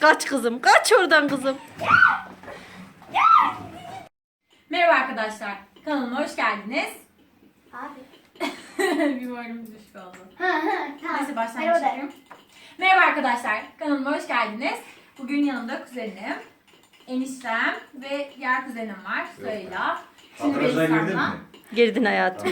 Kaç kızım. Kaç oradan kızım. Merhaba arkadaşlar. Kanalıma hoş geldiniz. Abi. bir moralimiz düşük oldu. Ha ha tamam. Neyse baştan Merhaba. Merhaba arkadaşlar. Kanalıma hoş geldiniz. Bugün yanımda kuzenim, eniştem ve diğer kuzenim var. Sırayla. Şimdi Kadraja girdin Belisan'la. mi? Girdin hayatım.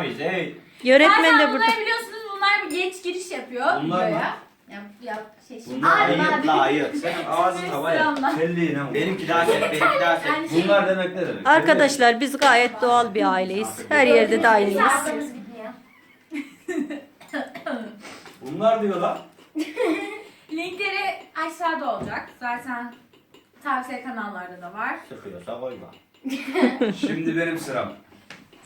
Mıyız? Hey. Yönetmen Zaten de burada. bunlar biliyorsunuz bunlar bir geç giriş yapıyor Bunlar mı? videoya. Yap yap şey şimdi. Bunlar Abi, ayıp abi. la ayıp. Senin ağzın havaya. Kelliğine vur. Benimki daha set, benimki daha set. Yani şey- Bunlar demek ne demek? Arkadaşlar biz gayet doğal bir aileyiz. Her yerde de bitmiyor. Bunlar diyorlar. Linkleri aşağıda olacak. Zaten tavsiye kanallarda da var. Sıkıyorsa koyma. Şimdi benim sıram.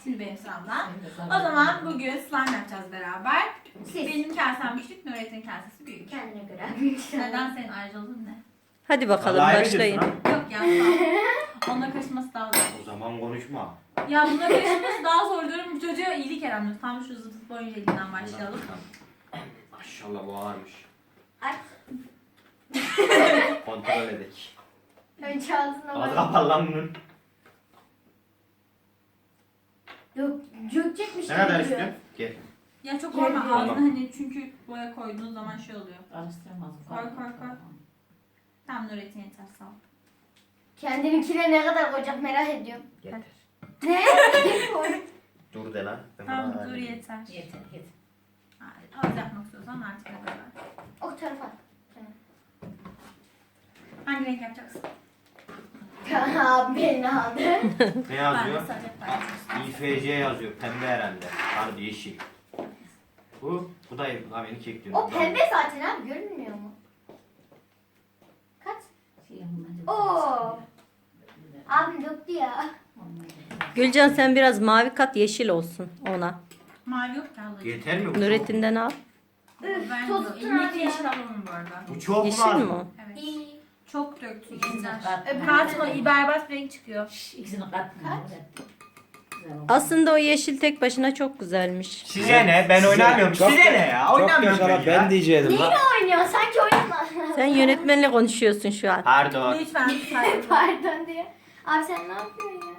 Şimdi benim sıramdan. O zaman bugün slime yapacağız beraber. Siz. Benim kasem küçük, Nurettin kasesi büyük. Kendine göre. Neden senin ayrıcalığın ne? Hadi bakalım Vallahi başlayın. Yok ya. sağ ol. Onunla karışması daha zor. O zaman konuşma. Ya bununla karışması daha zor diyorum. Bu çocuğa iyilik eren lütfen şu zıplık boyunca elinden başlayalım. Maşallah bu ağırmış. Aç. Kontrol edek. Önce ağzına Az bak. kapalı lan bunun. Yok, dökecekmiş Ne kadar gibi üstü? Gel. Ya çok korkma Gel, ağzına gel. hani çünkü boya koyduğun zaman şey oluyor. Karıştıramaz. Koy, koy, koy. Tam Nurettin yeter sağ ol. Kendininkine ne kadar koyacak merak ediyorum. Yeter. Ne? Dur de lan. Ben Tamam buna- dur yeter. Yeter yeter. Hayır, Az yapmak istiyorsan artık ne kadar. O tarafa. Hangi renk yapacaksın? Abi beni aldı. Ne Ben de yazıyor? sadece paylaşırsın. İFC yazıyor. Pembe herhalde. Harbi yeşil. Bu, bu da abi beni kekliyor. O pembe zaten abi görünmüyor mu? Kaç? Şey, Oo. Abim döktü ya. Gülcan sen biraz mavi kat yeşil olsun ona. Mavi yok ki Allah Yeter mi bu? Nurettin'den al. Üf, Ben İlmek abi ya. yeşil alalım bu arada. Bu çok Yeşil var. mi o? Evet. İyi. Çok döktü İkisini yeter. kat. Öbürü- Katma berbat renk çıkıyor. İkisini kat. Aslında o yeşil tek başına çok güzelmiş. Size ne? Ben oynamıyorum. Çok- Size ne ya? Oynamıyorum Çok ben yaşa ya. ben diyecektim Neyle lan. oynuyorsun? Sanki oynama. Sen yönetmenle konuşuyorsun şu an. Pardon. Lütfen saygı. Pardon diyor. Abi sen ne yapıyorsun ya?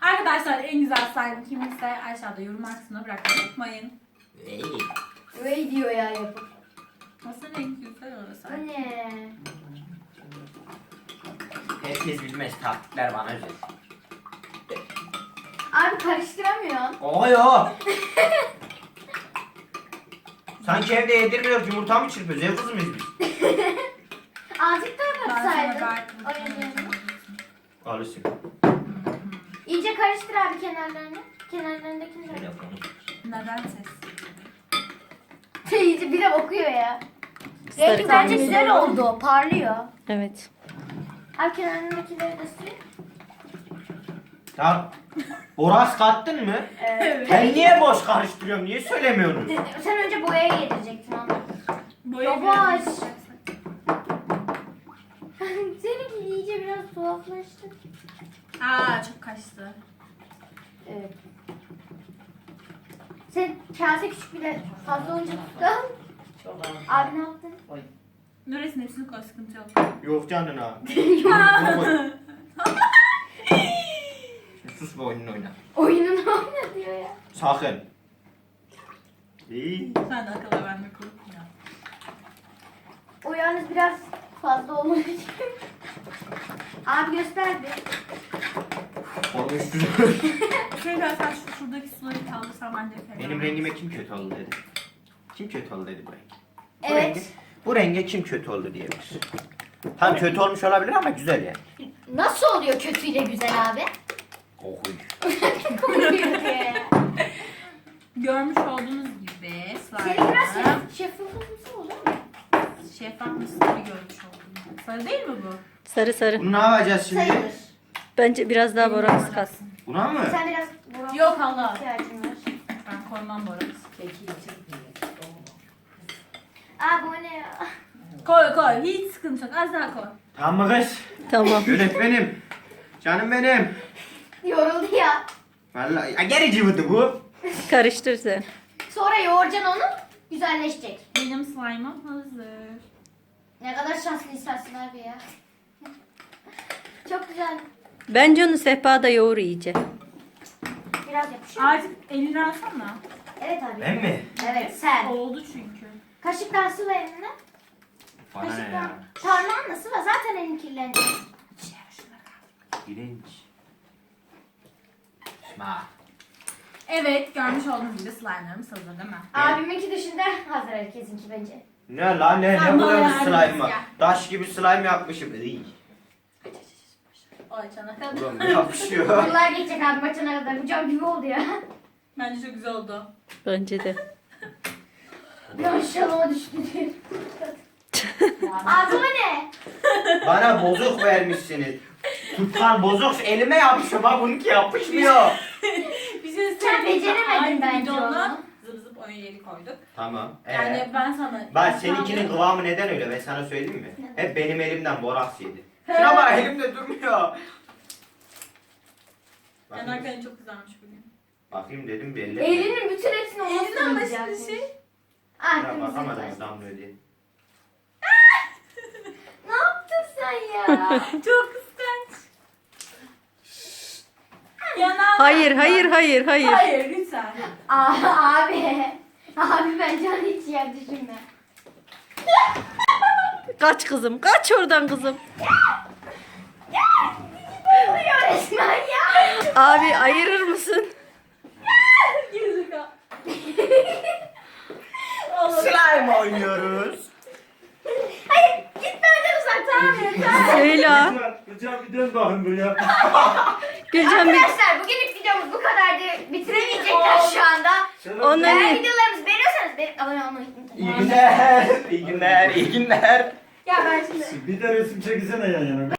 Arkadaşlar en güzel slime kimse aşağıda yorum kısmına bırakmayı unutmayın. Öyle diyor ya yapıp. Nasıl renk güzel orası. Bu ne? Herkes bilmez taktikler bana özel. Abi karıştıramıyorsun. Oy o. Sanki evde yedirmiyor yumurta mı çırpıyoruz? Ev kızı mıyız biz? Azıcık daha Ben sana katsaydın. gayet. Alırsın. İyice karıştır abi kenarlarını. Kenarlarındakini de. Neden ses? İyice bir de okuyor ya. Rengi bence kırmızı. güzel oldu. Parlıyor. Evet. Abi kenarlarındakileri de sür. Ya Boras kattın mı? Evet. Ben niye boş karıştırıyorum? Niye söylemiyorsun? Sen önce boyaya yedirecektin onu. Boya Yavaş. Seninki iyice biraz tuhaflaştı. Aa çok kaçtı. Evet. Sen kase küçük bile fazla olunca tuttu. Çok ağır. Abi ne yaptın? Nurettin hepsini koy sıkıntı yok. Yok canına. Şimdi sus ve oyununu oyna. Oyunun oyna diyor ya. Sakın. İyi. Sen de akıllı verme kurup ya. O yalnız biraz fazla olmuş. Abi göster bir. Konuştu. Şöyle sen şu şuradaki suları kaldırsan ben de fena. Benim rengime kim kötü oldu dedi. Kim kötü oldu dedi bu renk. Bu Evet. renge, bu renge kim kötü oldu diyebilir. Tam kötü olmuş olabilir ama güzel yani. Nasıl oluyor kötüyle güzel abi? Görmüş olduğunuz gibi Senin biraz slime'ı şef, şeffafımsı olur mu? şeffaf mısır gibi görmüş oldum. Sarı değil mi bu? Sarı sarı. Bunu ne yapacağız şimdi? Sayılır. Bence biraz daha boraks kat. Buna mı? Sen biraz borak Yok Allah. ihtiyacın var. Ben koymam bu çırpıyor. Abi o ne ya? Koy koy hiç sıkıntı yok az daha koy. Tamam mı kız? Tamam. Yönetmenim. Canım benim. Yoruldu ya. Vallahi ya geri cıvıdı bu. Karıştır sen. Sonra yoğuracaksın onu. Güzelleşecek. Benim slime'ım hazır. Ne kadar şanslı insansın abi ya. Çok güzel. Bence onu sehpada yoğur iyice. Biraz yapışıyor. Artık elini alsana. Evet abi. Ben mi? Evet sen. Oldu çünkü. Kaşıktan sıvı eline. Bana ne ya? Kaşıktan. Parmağınla sıvı zaten elin kirlenecek. Bilinç. Ma. Evet görmüş olduğunuz gibi slime'larımız hazır değil mi? Abiminki dışında hazır herkesinki bence. Ne lan ne ne bu yardım slime ya. Taş gibi slime yapmışım. Iy. Ay çana kadar. Ulan ne yapışıyor? Yıllar geçecek abi maçına kadar. Bu cam gibi oldu ya. Bence çok güzel oldu. Bence de. Maşallah düştü. Abi bu ne? Bana bozuk vermişsiniz. Tutkan bozuk elime yapışıyor bak bununki yapışmıyor. Bir şey Sen beceremedin Aynı bence onu. Zıp zıp oyun yeri koyduk. Tamam. Ee, Yani ben sana... ben seninkinin kıvamı neden öyle ben sana söyleyeyim mi? Hep benim elimden boraks yedi. Şuna bak elimde durmuyor. Bakayım, Yanakların çok güzelmiş bugün. bakayım dedim belli. Elinin bütün hepsini o Elinden nasıl başında şey. Ah Ya kırmızı bakamadım taş. damlıyor diye. Ne yaptın sen ya? Çok Yanağına. Hayır hayır hayır hayır. Hayır lütfen. Aa, abi. Abi bence onu hiç yer düşünme. Kaç kızım kaç oradan kızım. Oluyor resmen ya. Abi ayırır mısın? Gerizekalı. Slime oynuyoruz. Hayır git benden uzak tamam yeter. Söyle. Hocam bir dön bakın buraya. Gülcan bir Arkadaşlar bugünlük videomuz bu kadardı. Bitiremeyecekler şu anda. Onu Eğer videolarımızı beğeniyorsanız beğen abone olmayı unutmayın. İyi günler. İyi günler. İyi günler. Ya ben şimdi Bir de resim çekilsene yan yana.